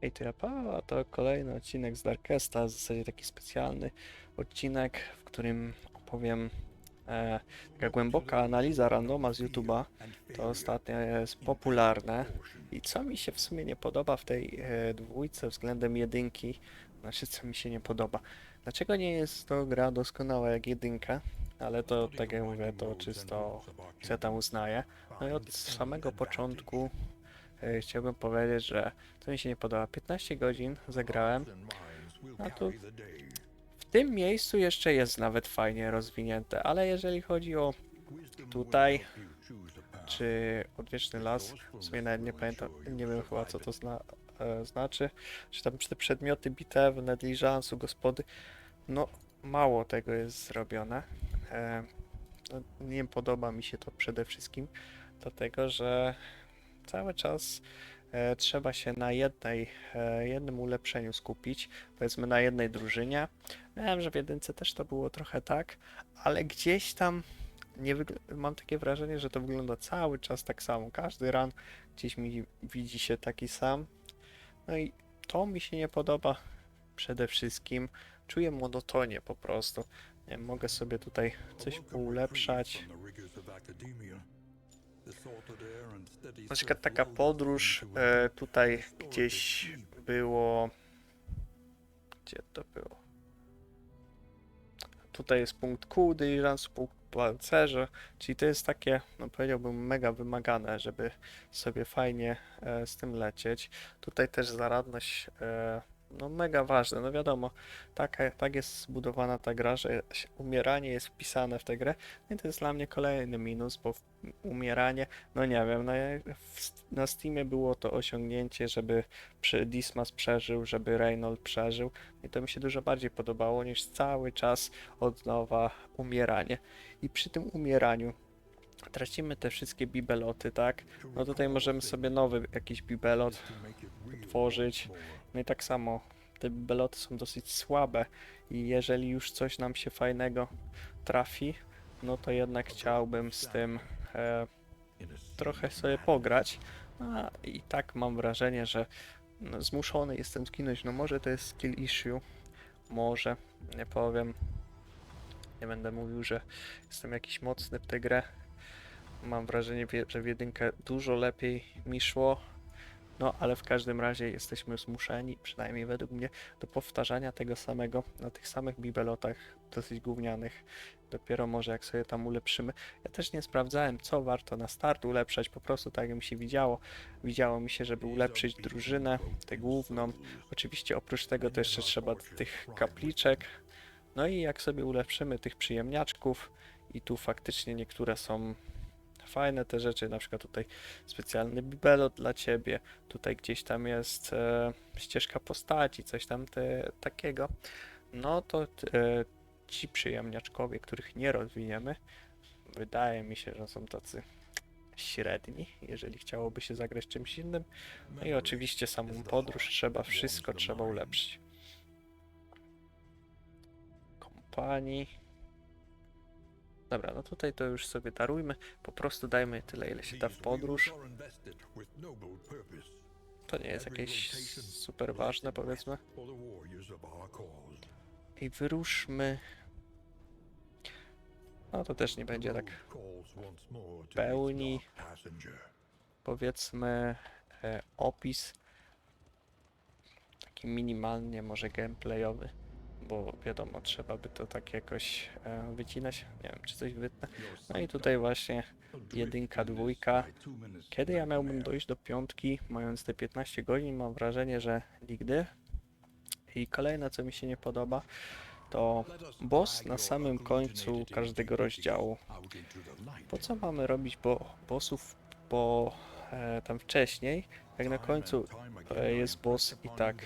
Hej, to ja Paweł, a to kolejny odcinek z Darkesta, w zasadzie taki specjalny odcinek, w którym opowiem e, taka głęboka analiza randoma z YouTube'a. To ostatnio jest popularne i co mi się w sumie nie podoba w tej e, dwójce względem jedynki, znaczy co mi się nie podoba. Dlaczego nie jest to gra doskonała jak jedynka, ale to tak jak mówię, to czysto co ja tam uznaję. No i od samego początku chciałbym powiedzieć, że to mi się nie podoba. 15 godzin zagrałem. A tu w tym miejscu jeszcze jest nawet fajnie rozwinięte, ale jeżeli chodzi o tutaj, czy odwieczny las, w sumie nawet nie pamiętam, nie wiem chyba co to zna, e, znaczy, czy tam te przedmioty bitew, negliżansu, gospody, no mało tego jest zrobione. E, no, nie podoba mi się to przede wszystkim, dlatego że cały czas e, trzeba się na jednej, e, jednym ulepszeniu skupić, powiedzmy na jednej drużynie. Wiem, że w jedynce też to było trochę tak, ale gdzieś tam nie mam takie wrażenie, że to wygląda cały czas tak samo. Każdy ran gdzieś mi widzi się taki sam. No i to mi się nie podoba przede wszystkim. Czuję monotonię po prostu. Nie mogę sobie tutaj coś poulepszać. Na przykład taka podróż e, tutaj gdzieś było. Gdzie to było? Tutaj jest punkt kół, dyliżans, punkt pancerza, czyli to jest takie, no powiedziałbym, mega wymagane, żeby sobie fajnie e, z tym lecieć. Tutaj też zaradność, e, no mega ważne, no wiadomo, taka, tak jest zbudowana ta gra, że umieranie jest wpisane w tę grę. No i to jest dla mnie kolejny minus, bo umieranie, no nie wiem, no, ja- w, na Steamie było to osiągnięcie, żeby przy Dismas przeżył, żeby Reynold przeżył. I to mi się dużo bardziej podobało niż cały czas od nowa umieranie. I przy tym umieraniu tracimy te wszystkie bibeloty, tak? No tutaj możemy sobie nowy jakiś bibelot tworzyć. No i tak samo te bibeloty są dosyć słabe i jeżeli już coś nam się fajnego trafi, no to jednak chciałbym z tym e, trochę sobie pograć. A, I tak mam wrażenie, że no, zmuszony jestem zginąć. No może to jest skill issue, może, nie powiem. Nie będę mówił, że jestem jakiś mocny w tę grę. Mam wrażenie, że w jedynkę dużo lepiej mi szło. No, ale w każdym razie jesteśmy zmuszeni, przynajmniej według mnie, do powtarzania tego samego na tych samych bibelotach dosyć gównianych. Dopiero może jak sobie tam ulepszymy. Ja też nie sprawdzałem, co warto na start ulepszać, po prostu tak jak mi się widziało. Widziało mi się, żeby ulepszyć drużynę, tę główną. Oczywiście oprócz tego to jeszcze trzeba tych kapliczek. No i jak sobie ulepszymy tych przyjemniaczków i tu faktycznie niektóre są fajne te rzeczy, na przykład tutaj specjalny bibelot dla ciebie, tutaj gdzieś tam jest e, ścieżka postaci, coś tam te, takiego, no to e, ci przyjemniaczkowie, których nie rozwiniemy, wydaje mi się, że są tacy średni, jeżeli chciałoby się zagrać czymś innym. No i oczywiście samą podróż trzeba, wszystko trzeba ulepszyć. Kompanii. Dobra, no tutaj to już sobie darujmy. Po prostu dajmy tyle, ile się da w podróż. To nie jest jakieś super ważne, powiedzmy. I wyruszmy. No to też nie będzie tak, pełni. powiedzmy, e, opis. Taki minimalnie może gameplayowy. Bo wiadomo, trzeba by to tak jakoś e, wycinać. Nie wiem, czy coś wytnę. No i tutaj właśnie jedynka, dwójka. Kiedy ja miałbym dojść do piątki, mając te 15 godzin, mam wrażenie, że nigdy. I kolejne, co mi się nie podoba, to boss na samym końcu każdego rozdziału. Po co mamy robić bo bossów po e, tam wcześniej, jak na końcu e, jest boss i tak.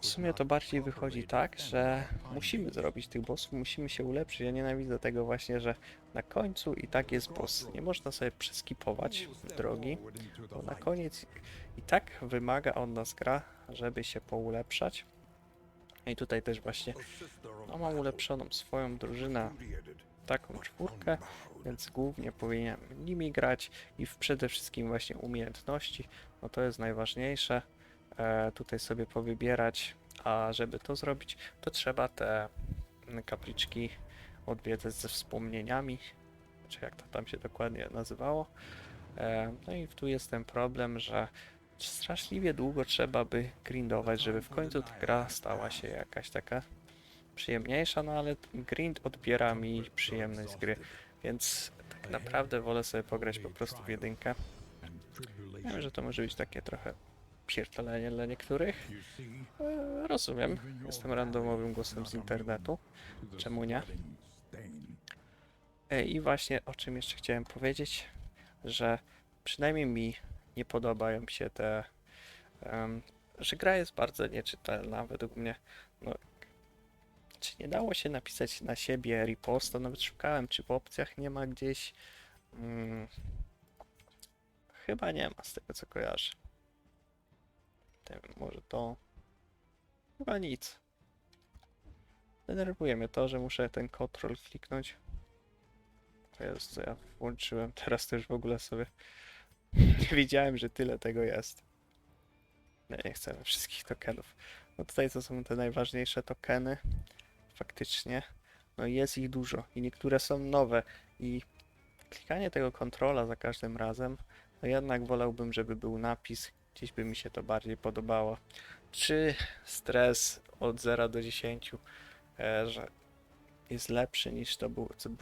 W sumie to bardziej wychodzi tak, że musimy zrobić tych bossów, musimy się ulepszyć. Ja nienawidzę tego właśnie, że na końcu i tak jest boss. Nie można sobie przeskipować drogi, bo na koniec i tak wymaga od nas gra, żeby się poulepszać. I tutaj też właśnie no, mam ulepszoną swoją drużynę. Taką czwórkę, więc głównie powinienem nimi grać i przede wszystkim właśnie umiejętności, no to jest najważniejsze. E, tutaj sobie powybierać, a żeby to zrobić, to trzeba te kapliczki odwiedzać ze wspomnieniami, czy jak to tam się dokładnie nazywało. E, no i tu jest ten problem, że straszliwie długo trzeba by grindować, żeby w końcu ta gra stała się jakaś taka przyjemniejsza, no ale grind odbiera mi przyjemność z gry, więc tak naprawdę wolę sobie pograć po prostu w jedynkę. Wiem, że to może być takie trochę pierdolenie dla niektórych. E, rozumiem, jestem randomowym głosem z internetu. Czemu nie? E, I właśnie o czym jeszcze chciałem powiedzieć, że przynajmniej mi nie podobają się te, em, że gra jest bardzo nieczytelna według mnie. No, czy nie dało się napisać na siebie riposta? Nawet szukałem, czy w opcjach nie ma gdzieś. Mm, chyba nie ma z tego co kojarzę. Wiem, może to. Chyba nic. Denerwuje mnie to, że muszę ten control kliknąć. To jest co ja włączyłem. Teraz to już w ogóle sobie nie widziałem, że tyle tego jest. Nie, nie chcemy wszystkich tokenów. No tutaj to są te najważniejsze tokeny. Faktycznie. No jest ich dużo. I niektóre są nowe. I klikanie tego kontrola za każdym razem, no jednak wolałbym, żeby był napis. Gdzieś by mi się to bardziej podobało. Czy stres od 0 do 10, e, że jest lepszy niż to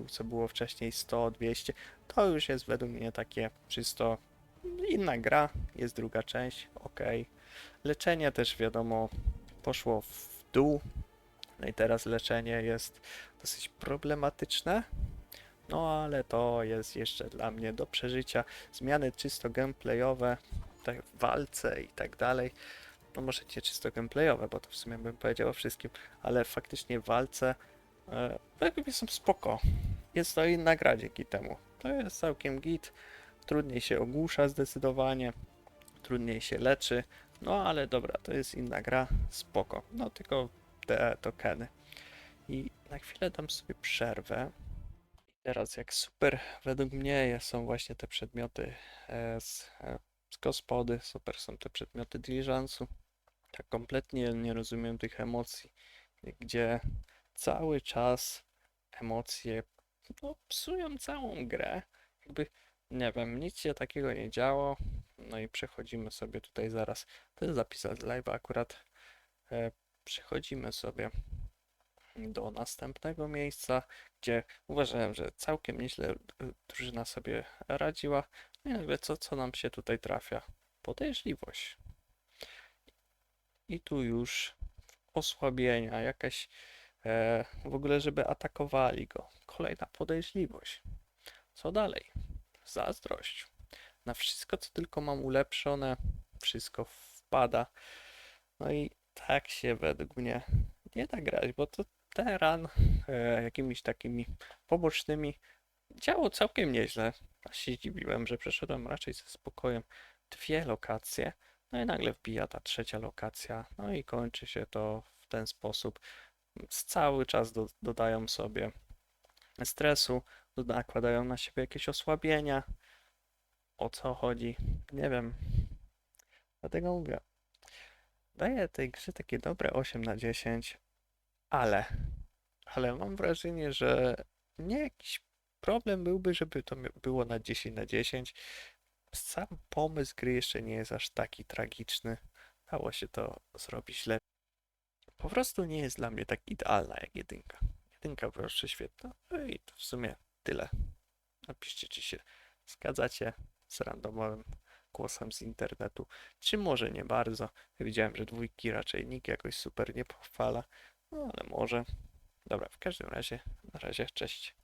co było wcześniej 100, 200, to już jest według mnie takie czysto inna gra, jest druga część, ok. Leczenie też wiadomo poszło w dół, no i teraz leczenie jest dosyć problematyczne, no ale to jest jeszcze dla mnie do przeżycia. Zmiany czysto gameplayowe, tak w walce i tak dalej, no może nie czysto gameplayowe, bo to w sumie bym powiedział o wszystkim, ale faktycznie w walce e, jakby są spoko. Jest to inna gra dzięki temu. To jest całkiem git. Trudniej się ogłusza zdecydowanie, trudniej się leczy, no ale dobra, to jest inna gra, spoko. No tylko te tokeny. I na chwilę dam sobie przerwę. Teraz jak super według mnie są właśnie te przedmioty e, z, e, z gospody, super są te przedmioty diligensu. Tak kompletnie nie rozumiem tych emocji, gdzie cały czas emocje no, psują całą grę. Jakby, nie wiem, nic się takiego nie działo. No i przechodzimy sobie tutaj zaraz. To jest zapis z live akurat. Przechodzimy sobie do następnego miejsca, gdzie uważałem, że całkiem nieźle e, drużyna sobie radziła. No i nagle co, co nam się tutaj trafia? Podejrzliwość. I tu już osłabienia, jakaś e, w ogóle, żeby atakowali go. Kolejna podejrzliwość. Co dalej? Zazdrość. Na wszystko, co tylko mam ulepszone, wszystko wpada. No i tak się według mnie nie da grać, bo to teran e, jakimiś takimi pobocznymi działo całkiem nieźle. Aż się zdziwiłem, że przeszedłem raczej ze spokojem dwie lokacje. No i nagle wbija ta trzecia lokacja. No i kończy się to w ten sposób. Cały czas do, dodają sobie stresu, nakładają na siebie jakieś osłabienia. O co chodzi? Nie wiem. Dlatego mówię. Daję tej grze takie dobre 8 na 10, ale, ale mam wrażenie, że nie jakiś problem byłby, żeby to było na 10 na 10. Sam pomysł gry jeszcze nie jest aż taki tragiczny. Dało się to zrobić lepiej. Po prostu nie jest dla mnie tak idealna jak jedynka. Jedynka proszę świetna. No i to w sumie tyle. Napiszcie, czy się zgadzacie z randomowym głosem z internetu, czy może nie bardzo. Widziałem, że dwójki raczej nikt jakoś super nie pochwala, no ale może. Dobra, w każdym razie, na razie, cześć.